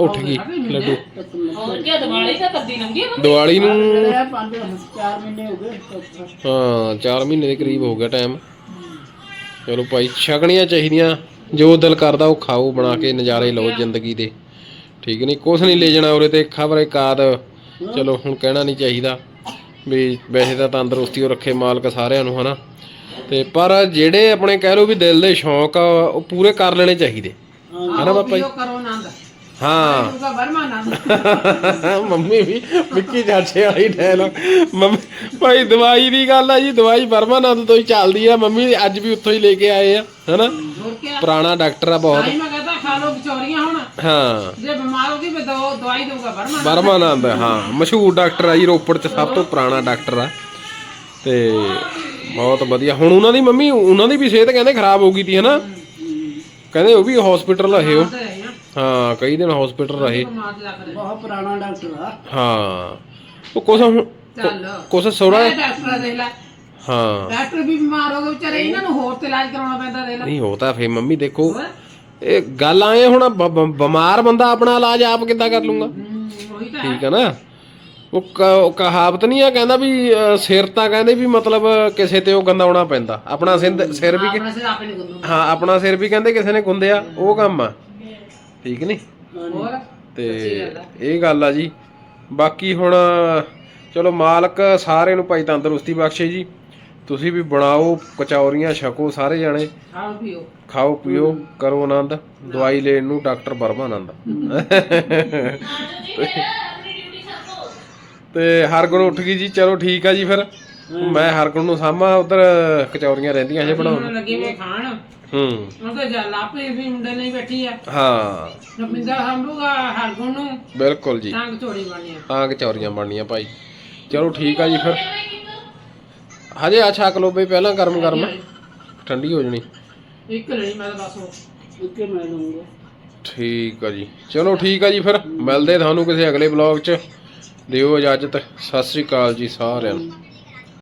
ਉੱਠ ਗਈ ਲੱਡੂ।
ਹੋਰ ਕੀ ਦੀਵਾਲੀ ਤਾਂ ਕੱਦੀ ਲੰਗੀ
ਦੀਵਾਲੀ ਨੂੰ
ਪੰਜ ਚਾਰ ਮਹੀਨੇ ਹੋ ਗਏ
ਹਾਂ 4 ਮਹੀਨੇ ਦੇ ਕਰੀਬ ਹੋ ਗਿਆ ਟਾਈਮ। ਚਲੋ ਭਾਈ ਛਕਣੀਆਂ ਚਾਹੀਦੀਆਂ। ਜੋ ਦਿਲ ਕਰਦਾ ਉਹ ਖਾਓ ਬਣਾ ਕੇ ਨਜ਼ਾਰੇ ਲਓ ਜ਼ਿੰਦਗੀ ਦੇ। ਠੀਕ ਨਹੀਂ ਕੁਛ ਨਹੀਂ ਲੈ ਜਾਣਾ ਉਰੇ ਤੇ ਖਬਰ ਇੱਕ ਆਦ। ਚਲੋ ਹੁਣ ਕਹਿਣਾ ਨਹੀਂ ਚਾਹੀਦਾ ਵੀ ਵੈਸੇ ਤਾਂ ਤੰਦਰੁਸਤੀ ਉਹ ਰੱਖੇ ਮਾਲਕ ਸਾਰਿਆਂ ਨੂੰ ਹਨਾ। ਤੇ ਪਰ ਜਿਹੜੇ ਆਪਣੇ ਕਹਿ ਲਓ ਵੀ ਦਿਲ ਦੇ ਸ਼ੌਂਕ ਆ ਉਹ ਪੂਰੇ ਕਰ ਲੈਣੇ ਚਾਹੀਦੇ। ਹਨਾ ਪਾਪਾ ਜੀ? ਹਾਂ।
ਵਰਮਾ
ਮੰਮੀ ਵੀ ਵਿੱਕੀ ਚਾਚੇ ਵਾਲੀ ਡਾਇਲੌਗ ਮੰਮੀ ਭਾਈ ਦਵਾਈ ਦੀ ਗੱਲ ਆ ਜੀ ਦਵਾਈ ਪਰਮਾਨੰਦ ਤੋਂ ਹੀ ਚੱਲਦੀ ਆ। ਮੰਮੀ ਅੱਜ ਵੀ ਉੱਥੋਂ ਹੀ ਲੈ ਕੇ ਆਏ ਆ ਹਨਾ। ਪੁਰਾਣਾ ਡਾਕਟਰ ਆ ਬਹੁਤ।
ਖਾ ਹੁਣ।
ਹਾਂ।
ਜੇ ਬਿਮਾਰ ਹੋ ਗਈ ਮੈਂ ਦਵਾ- ਦਵਾਈ ਦਊਗਾ ਵਰਮਾ
ਪਰਮਾਨੰਦ ਹਾਂ। ਮਸ਼ਹੂਰ ਡਾਕਟਰ ਆ ਜੀ ਰੋਪੜ ਚ ਸਭ ਤੋਂ ਪੁਰਾਣਾ ਡਾਕਟਰ ਆ। ਤੇ ਬਹੁਤ ਵਧੀਆ। ਹੁਣ ਉਹਨਾਂ ਦੀ ਮੰਮੀ ਉਹਨਾਂ ਦੀ ਵੀ ਸਿਹਤ ਕਹਿੰਦੇ ਖਰਾਬ ਹੋ ਗਈ ਤੀ ਹਨਾ? ਕਹਿੰਦੇ ਉਹ ਵੀ ਹਸਪੀਟਲ ਰਹੇ ਉਹ। ਹਾਂ ਕਈ ਦਿਨ ਹਸਪੀਟਲ ਰਹੇ।
ਬਿਮਾਰ ਲੱਗ ਰਿਹਾ।
ਬਹੁਤ ਪੁਰਾਣਾ ਡਾਕਟਰ ਆ।
ਹਾਂ। ਉਹ ਕੁਛ ਹੁਣ
ਚੱਲ।
ਕੁਛ ਸੋੜਾ
ਇਹ ਡਾਕਟਰ ਦੇਖ ਲੈ।
ਹਾਂ।
ਡਾਕਟਰ ਵੀ ਬਿਮਾਰ ਹੋ ਗਏ ਵਿਚਾਰੇ ਇਹਨਾਂ ਨੂੰ ਹੋਰ ਤੇ ਇਲਾਜ ਕਰਾਉਣਾ ਪੈਂਦਾ ਦੇਖ ਲੈ।
ਨਹੀਂ ਹੋ ਤਾਂ ਫੇ ਮੰਮੀ ਦੇਖੋ
ਹੋਰ?
ਇਹ ਗੱਲ ਆਏ ਹੁਣ ਬ- ਬ- ਬਿਮਾਰ ਬੰਦਾ ਆਪਣਾ ਇਲਾਜ ਆਪ ਕਿੱਦਾਂ ਕਰ ਲੂੰਗਾ?
ਹਮ, ਉਹੀ ਤਾਂ ਹੈ।
ਠੀਕ ਹੈ ਨਾ? ਉਹ ਕ- ਉਹ ਕਹਾਵਤ ਨਹੀਂ ਆ ਕਹਿੰਦਾ ਵੀ ਅ, ਸਿਰ ਤਾਂ ਕਹਿੰਦੇ ਵੀ ਮਤਲਬ ਕਿਸੇ ਤੇ ਉਹ ਗੰਦਾਉਣਾ ਪੈਂਦਾ। ਆਪਣਾ ਸਿੰਧ- ਸਿਰ ਵੀ ਕਿ-
ਆਪਣਾ ਸਿਰ ਆਪੇ ਨਹੀਂ ਗੁੰਦੂ।
ਹਾਂ ਆਪਣਾ ਸਿਰ ਵੀ ਕਹਿੰਦੇ ਕਿਸੇ ਨੇ ਗੁੰਦਿਆ ਉਹ ਕੰਮ ਆ। ਠੀਕ ਨਹੀਂ
ਹੋਰ?
ਤੇ ਇਹ ਗੱਲ ਆ ਜੀ। ਬਾਕੀ ਹੁਣ ਚਲੋ ਮਾਲਕ ਸਾਰਿਆਂ ਨੂੰ ਭਾਈ ਤੰਦਰੁਸਤੀ ਬਖਸ਼ੇ ਜੀ। ਤੁਸੀਂ ਵੀ ਬਣਾਓ ਕਚੌਰੀਆਂ ਛਕੋ ਸਾਰੇ ਜਾਣੇ।
ਖਾਓ ਪੀਓ।
ਖਾਓ ਪੀਓ ਕਰੋ ਆਨੰਦ। ਦਵਾਈ ਲੈਣ ਨੂੰ ਡਾਕਟਰ ਬਰਮਾ ਆਨੰਦ। ਤੇ ਹਰਗੁਣ ਉੱਠ ਗਈ ਜੀ ਚਲੋ ਠੀਕ ਆ ਜੀ ਫਿਰ। ਮੈਂ ਹਰਗੁਣ ਨੂੰ ਸਾਂਭਾਂ ਉਧਰ ਕਚੌਰੀਆਂ ਰਹਿੰਦੀਆਂ ਜੇ ਬਣਾਉਣ।
ਲੱਗੇ ਵੇ ਖਾਣ।
ਹੂੰ।
ਉਹ ਤਾਂ ਜਾ ਲਾਪੇ ਵੀ ਮੁੰਡੇ ਨਹੀਂ ਬੈਠੀ ਆ।
ਹਾਂ।
ਰਮਿੰਦਰ ਹੰਬੂਗਾ ਹਰਗੁਣ ਨੂੰ।
ਬਿਲਕੁਲ ਜੀ।
ਆ
ਤਾਂ ਕਚੌਰੀਆਂ ਬਣਨੀਆਂ ਭਾਈ। ਚਲੋ ਠੀਕ ਆ ਜੀ ਫਿਰ। ਹਜੇ ਆ ਛਕ ਲਓ ਬਈ ਪਹਿਲਾਂ ਗਰਮ ਗਰਮ। ਠੰਡੀ ਹੋ ਜਣੀ।
ਇੱਕ ਲੈਣੀ ਮੈਂ ਤਾਂ ਬਸ ਉਹ
ਉੱਕੇ ਮੈਂ ਲਊਂਗਾ
ਠੀਕ ਆ ਜੀ। ਚਲੋ ਠੀਕ ਆ ਜੀ ਫਿਰ। ਮਿਲਦੇ ਤੁਹਾਨੂੰ ਕਿਸੇ ਅਗਲੇ ਬਲੌਗ 'ਚ। ਦਿਓ ਇਜਾਜ਼ਤ। ਸਤਿ ਸ੍ਰੀ ਅਕਾਲ ਜੀ ਸਾਰਿਆਂ ਨੂੰ।